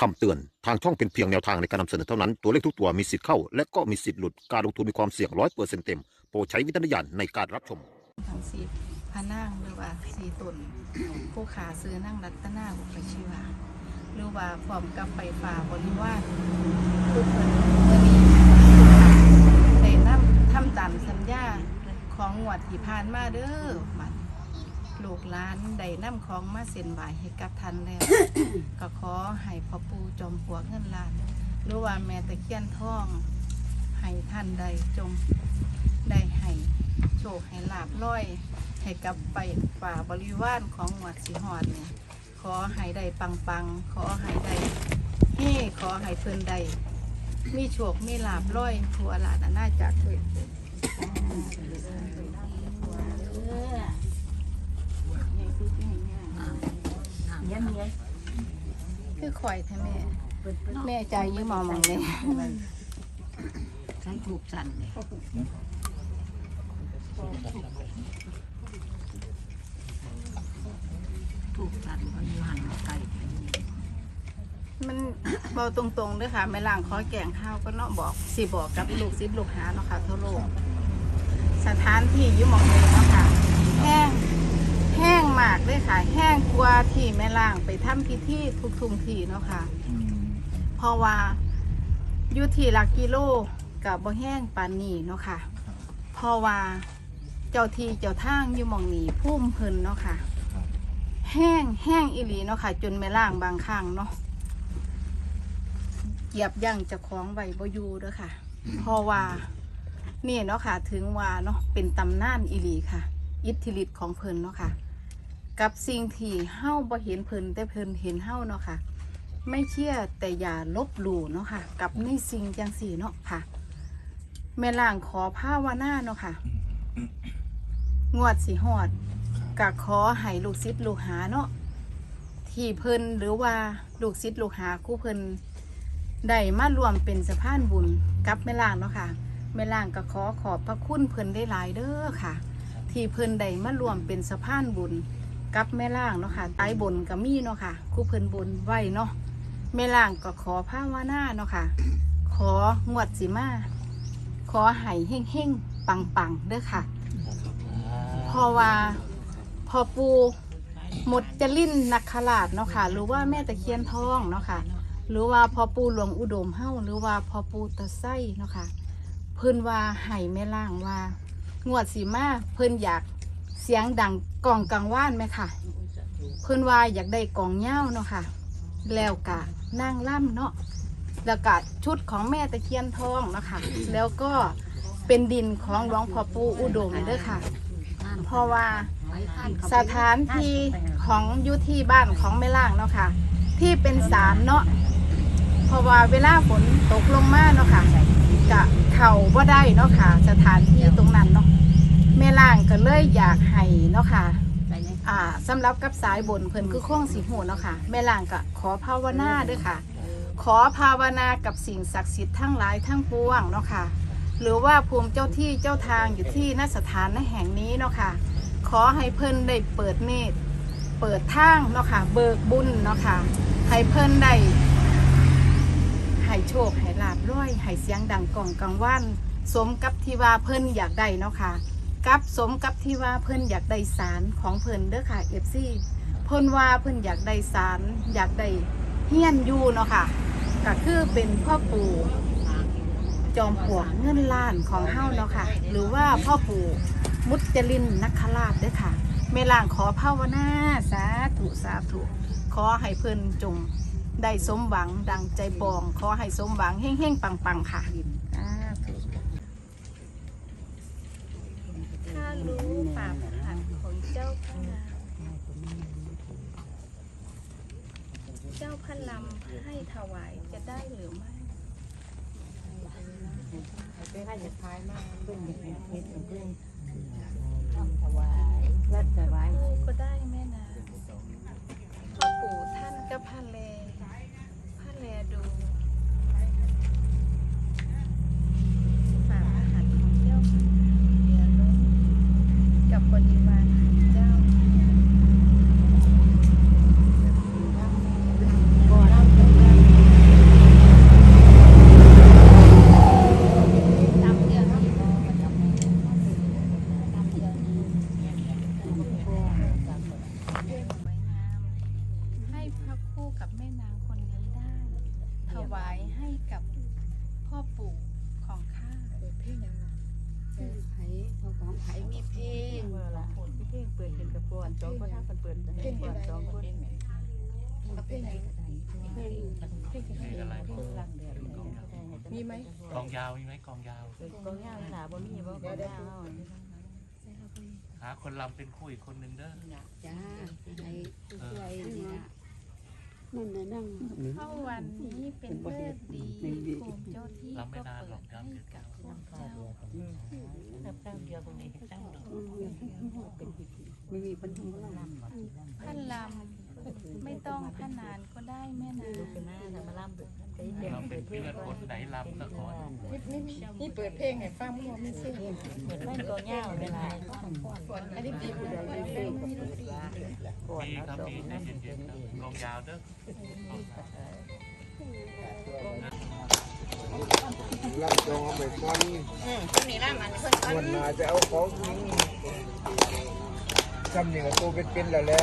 คำเตือน ทางช่องเป็นเพียงแนวทางในการนำเสนอเท่านั้น ตัวเลขทุกตัวมีสิทธิ์เข้า และก็มีสิทธิ์หลุด การลงทุนมีความเสี่ยงร้อยเปอร์เซ็นต์เต็ม โปรดใช้วิจารณญาณในการรับชม ทั้งสีพระนางหรือว่าสีตน ผู้ขาซื้อนั่งรัตนาบุคเชื่อหรือว่าพร้อมกับไฟฟ้าบริวารผู้คนเมื่อนี้ได้นำทำตามสัญญาของงวดที่ผ่านมาเด้อมันลูก หลานได้นำของมาเส้นไหวให้กับทันแล้ว ก็ขอให้พ่อปู่จอมปลวกเงินล้าน หรือว่าแม่ตะเคียนทองให้ท่านใดจงได้ให้โชคให้ลาบร้อย ให้กับไปป่าบริวารของหวัดสีหอดเนี่ยขอให้ได้ปังปังๆขอให้ได้เฮ่ขอให้เพิ่นได้มีโชคมีลาบร้อยทั่วลานอาณาจักรเถิดคือข่อยแท้แม่ แม่ใจอยืมมองมองเลยใช้ถูกสั่นเลยถูกสั่นมันอยู่ห่างไกลมันเบาตรงๆเด้วยค่ะแม่ล่างขอแกงข้าวก็เนาะบอกสิบอกกับลูกซิบลูกหาเนาะค่ะทั่วโลกสถานที่อยุ่หมองเลยเนาะค่ะแห้งแห้ง มากเลยค่ะ แห้งกว่าที่แม่ล่างไปทำพิธีทุกทุงทีเนาะค่ะเพราะว่าอยู่ที่หลักกิโลกับบ่แห้งปานนี้เนาะค่ะเพราะว่าเจ้าที่เจ้าทางอยู่หมองนี้พุ่มเพิ่นเนาะค่ะแห้งแห้งอีหลีเนาะค่ะ จนแม่ล่างบางครั้งเนาะเหยียบย่างเจะคล้าของไว้บ่อยู่เด้อค่ะ เพราะว่านี่เนาะค่ะ ถึงว่าเนาะเป็นตำนานอีหลีค่ะ อิทธิฤทธิ์ของเพิ่นเนาะค่ะ กับสิ่งที่เฮ้าบ่เห็นเพิ่นแต่เพิ่นเห็นเฮ้าเนาะค่ะ ไม่เชื่อแต่อย่าลบหลู่เนาะค่ะ กับในสิ่งจังสี่เนาะค่ะแม่ล่างขอภาวนาเนาะค่ะ งวดสีหอดกะขอให้ลูกศิษย์ลูกหาเนาะที่เพิ่นหรือว่าลูกศิษย์ลูกหาคู่เพิ่นได้มารวมเป็นสะพานบุญกับแม่ล่างเนาะค่ะแม่ล่างก็ขอขอบพระคุณเพิ่นได้หลายเด้อค่ะ ที่เพิ่นได้มารวมเป็นสะพานบุญ กับแม่ล่างเนาะค่ะใต้บนก็มีเนาะค่ะคู่เพิ่นบนไว้เนาะแม่ล่างก็ขอภาวนาเนาะค่ะ ของวดสิมา ขอให้เฮ่งเฮ่งปังปังๆเด้อค่ะพราะว่าพอปูหมดจะลิ้นนักขลาดเนาะค่ะ หรือว่าแม่ตะเคียนทองเนาะค่ะ หรือว่าพอปูหลวงอุดมเฮ้าหรือว่าพอปูตะไส้เนาะค่ะ เพิ่นว่าให้แม่ล่างว่า งวดสีมาเพิ่นอยาก สียงดังกล่องกังว่านไหมค่ะ เพิ่อนว่าอยากได้กล่องเหย้าเนาะค่ะ แล้วกะนั่งล่ำเนาะแล้วกะชุดของแม่ตะเคียนทองเนาะคะแล้วก็เป็นดินของหลวงพ่อปูอุดมเด้อค่ะ เพราะว่าสถานที่ของอยุที่บ้านของแม่ล่างเนาะค่ะ ที่เป็นศาลเนาะเพราะว่าเวลาฝนตกลงมาเนาะค่ะกะเข่าบ่ได้เนาะค่ะ สถานที่ตรงนั้น แม่ล่างก็เลยอยากให้เนาะค่ะอ่าสำหรับกับสายบนเพิ่นคือโค้งสีหูเนาะค่ะ แม่ล่างก็ขอภาวนาด้วยค่ะ ขอภาวนากับสิ่งศักดิ์สิทธิ์ทั้งหลายทั้งปวงเนาะค่ะ หรือว่าภูมิเจ้าที่เจ้าทางอยู่ที่นสถานแห่งนี้เนาะค่ะ ขอให้เพิ่นได้เปิดเนตร เปิดทางเนาะค่ะ เบิกบุญเนาะค่ะ ให้เพิ่นได้ให้โชคให้ลาบร้อยให้เสียงดังกล่องกังวานสมกับที่ว่าเพิ่นอยากได้เนาะค่ะ กับสมกับที่ว่าเพิ่นอยากได้สารของเพิ่นเด้อค่ะเอฟซีเพิ่นว่าเพิ่นอยากได้สารอยากได้เฮียนอยู่เนาะค่ะก็คือเป็นพ่อปู่จอมปลวกเงินล้านของเฮ้าเนาะค่ะ หรือว่าพ่อปู่มุจลินนักขราชเด้อค่ะเมล่างขอภาวนาสาธุสาธุขอให้เพิ่นจงได้สมหวังดังใจปอง ขอให้สมหวังเฮ่งๆปังๆค่ะสาธุ ถ้ารู้ปากหันของ เจ้าพระนามเจ้าพระลำให้ถวายจะได้หรือไม่ไปให้จะพายมากเพิ่งเห็นเห็นเพิ่งต้อง มีไหมกองยาวมีไหมกองยาวกองยาวหนาบ่มีบ่กองยาวหาคนลำเป็นคู่อีกคนนึงเด้อจ้าไอ้ช่วยนี่นะนั่นนะนั่งเข้าวันนี้เป็นเลิกดีภูมิเจ้าที่ก็เปิดให้กับพวกเจ้าถ้าตั้งเดียวตรงนี้ตั้งดอกไม่มีปัญหาล้วพันลำ ไม่ต้องพนานก็ได้แม่นาเป็นหน้าแต่มาล่ำเปิดเด็กเราเป็เปินดเพลเพื่งอนคนไหนลำก็ขอนี่เปิดเพลงให้ฟังมั่วไม่ซื่อเปิดเพลงกองยาวเวลาอันนี้ปีผู้ใดเพลงปวดมีแล้วครับตกมีใจเย็นๆครับกองยาวเด้อล่ำจองเอาไปก่อนวันหนาจะเอาของจริงจำนี่ก็ตัวเป็นๆแล้วแหละ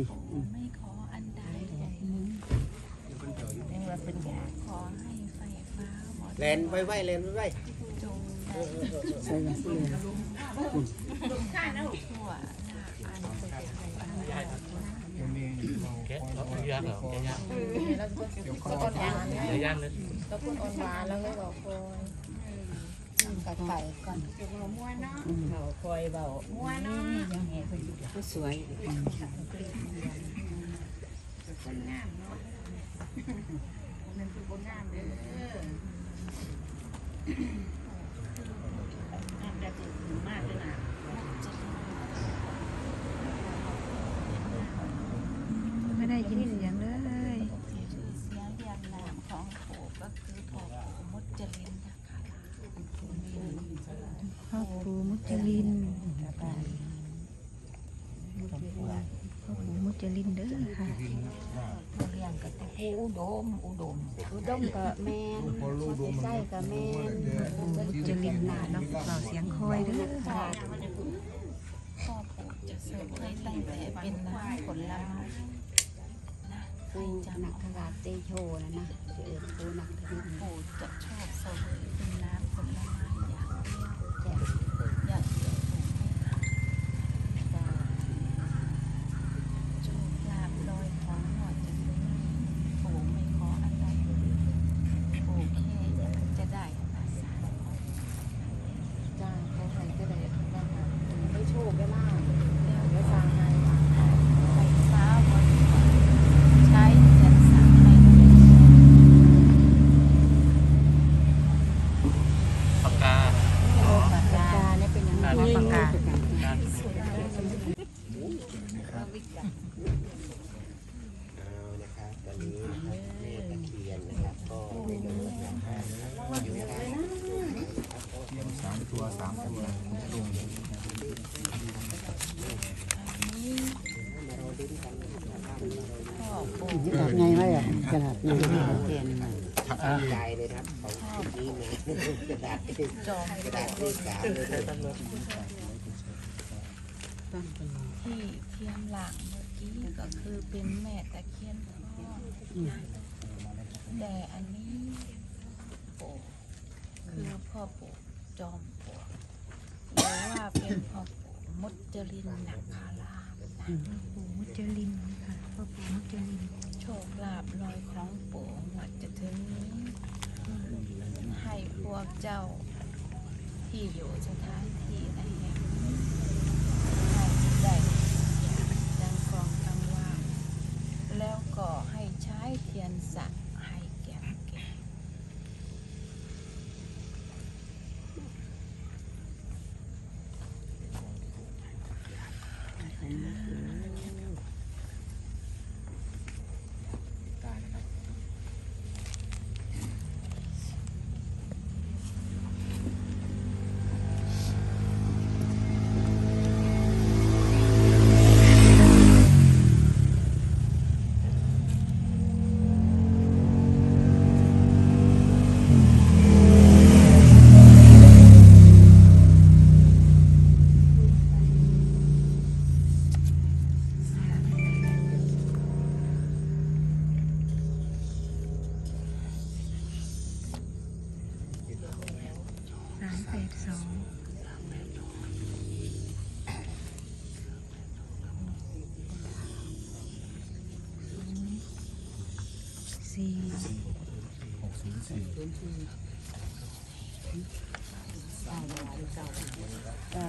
ติไม่ขออันใดเรียกว่าเป็นยาขอให้ไฟฟ้าหมดแลนไว้ไว้แลนไว้ไว้จงได้ใส่ยาเสียทั่วหน้าอันแกะเอาไปย่างเหรอแกะย่างเดี๋ยวย่างเลยแล้วคุณอ่อนหวานแล้วก็บอกคอย กัดไข่ก่อนเขาคอยเบาม้วนเนาะยังเห็นเพิ่นอยู่ก็สวยน้ำจะถึงามเลยนะ ไม่ได้ยินเสียงเลยเสียงเรียงนามของปู่ก็คือพ่อปู่มุจลินนะคะ พ่อปู่มุจลินพ่อปู่มุจลินเด้อค่ะเรียงกับผู้อุดม อุดม อุดมกับแม่ใส่กับแม่มุจลินน่ะเนาะเบาเสียงคอยเด้อค่ะพ่อปู่จะเสวยตั้งแต่เป็นน้ำผลไม้นะปูให้จำนักขราชเตโชนะนะเออปูนักขราช ปู่จะชอบเสวยเป็นน้ำผลไม้อย่างเดียวอย่าเดียวปู่ไม่ทำโจงลาบลอยของหนอดจะเป็นปู่ไม่ขออะไรปู่แค่อยากจะได้อาสา จ้าเขาใส่ก็ได้ได้ค่ะไม่โชคได้ล่า แล้ว ไม่ ก็ ฟังไง ไฟฟ้าบริหารใช้เสียงสั่งให้ ปากกา ปากกาเนี่ยเป็นยังไง ปากกา การ เอานะครับตอนนี้นะครับแม่ตะเคียนนะครับก็ได้ลงมาแล้วนะครับ พ่อปู่ กระดาษไงไว้อะกระดาษไงเทียนใจเลยครับของชุดนี้มากระดาษจอมกระดาษเลขสามเลยครับที่เทียมหลังเมื่อกี้ก็คือเป็นแม่ตะเคียนพ่อแต่อันนี้ปู่คือพ่อปู่จอมปลวกหรือว่าเป็น พ่อปู่มุจลินนักคาราปู่มุจลินค่ะพ่อปู่มุจลินโชคลาภลอยของปู่หวัดจะถึงนี้ ให้พวกเจ้าที่อยู่สถานที่ามแปดสองสี่หกศูนย์สี่เก้าเก้าเก้า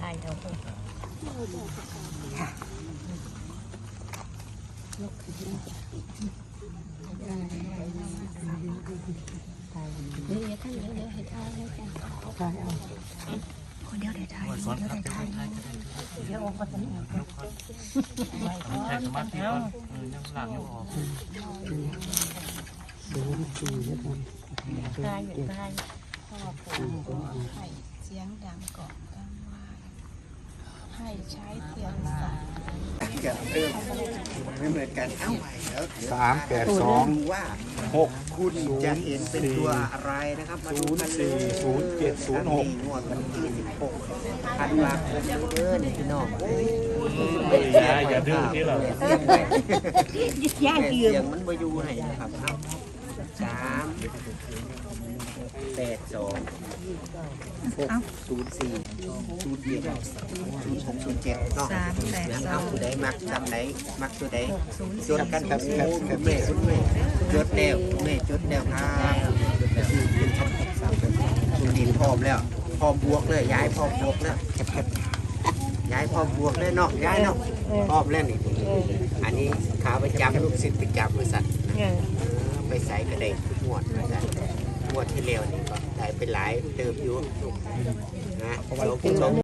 ถ่ายเอาไปเดี๋ยวท่านเดี๋ยวเดี๋ยวให้ถ่ายให้จ้ะถ่ายเอา คนเดียวได้ทาย สอนครับเป็นคนไทย เดี๋ยวออกมาตรงนี้ ใช้สมาธิก่อนเออยังหลังยังออกถ่ายอยู่ถ่ายให้เสียงดังก่อนกลางวัน ให้ใช้เทียนสายจะเริ่มไม่เหมือนกันเอ้าแล้วสามแปดสองดูว่าหกคุณจะเห็นเป็นตัวอะไรนะครับมาดูกันเลยศูนย์เจ็ดศูนย์หกงวดวันที่สิบหกธันวาคมเด้อนี่พี่น้องโอ้ยอย่าอย่าดื้อที่เราเสียงไปเสียงมันบอยู่ให้นะครับเอาสาม แปดสองหกศูนย์สี่ศูนย์เจ็ดศูนย์หกศูนย์เจ็ดเนาะสามแปดสอเอางตัวใดมักจำไหนมักตัวใดศูนย์จดกันครับครับคุณแม่คุณแม่จดแล้วคุณแม่จดแล้วครับจดแล้วคุณดินพร้อมแล้วพร้อมบวกเลยย้ายพร้อมบวกแล้วย้ายพร้อมบวกเลยเนาะย้ายเนาะพร้อมแล้วนี่อันนี้ขาประจำลูกศิษย์ประจำบริษัท เออ ไปใส่กระไดทุกงวดบริษัทงวดที่แล้วนี่ก็ได้ไปหลายเติบอยู่นะลงทุนลง